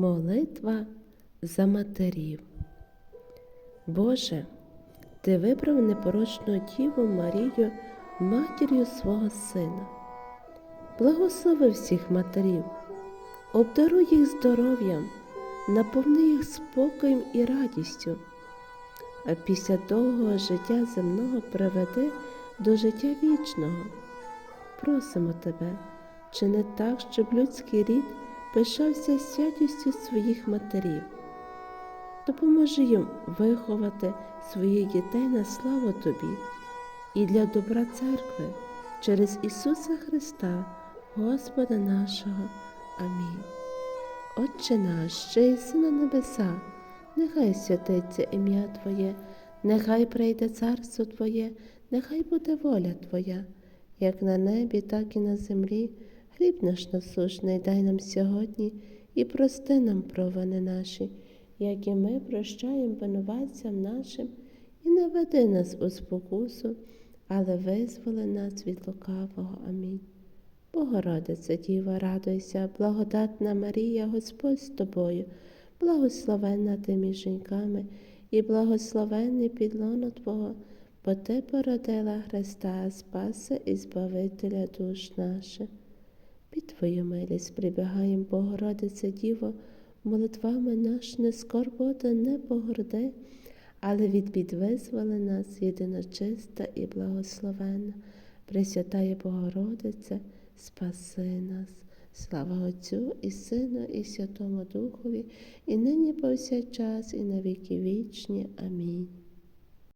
Молитва за матерів. Боже, Ти вибрав непорочну Діву Марію матір'ю свого Сина. Благослови всіх матерів, обдаруй їх здоров'ям, наповни їх спокоєм і радістю, а після довгого життя земного приведи до життя вічного. Просимо Тебе, чи не так, щоб людський рід пишався святістю своїх матерів. Допоможи їм виховати своїх дітей на славу Тобі і для добра церкви через Ісуса Христа, Господа нашого. Амінь. Отче наш, що єси на небеса, нехай святиться ім'я Твоє, нехай прийде царство Твоє, нехай буде воля Твоя, як на небі, так і на землі. Хліб наш насушний дай нам сьогодні і прости нам провини наші, як і ми прощаємо винуватцям нашим, і не веди нас у спокусу, але визволи нас від лукавого. Амінь. Богородице, Діва, радуйся, благодатна Марія, Господь з тобою, благословенна ти між жінками, і благословенний підлоно Твого, бо Ти породила Христа, Спаса і Збавителя душ наших. Під Твою милість прибігаєм, Богородице Діво, молитвами наш не скорбота, не погорди, але від бід нас, єдиночиста і благословенна, Пресвятає Богородице, спаси нас. Слава Отцю і Сину, і Святому Духові, і нині повсякчас, і на віки вічні. Амінь.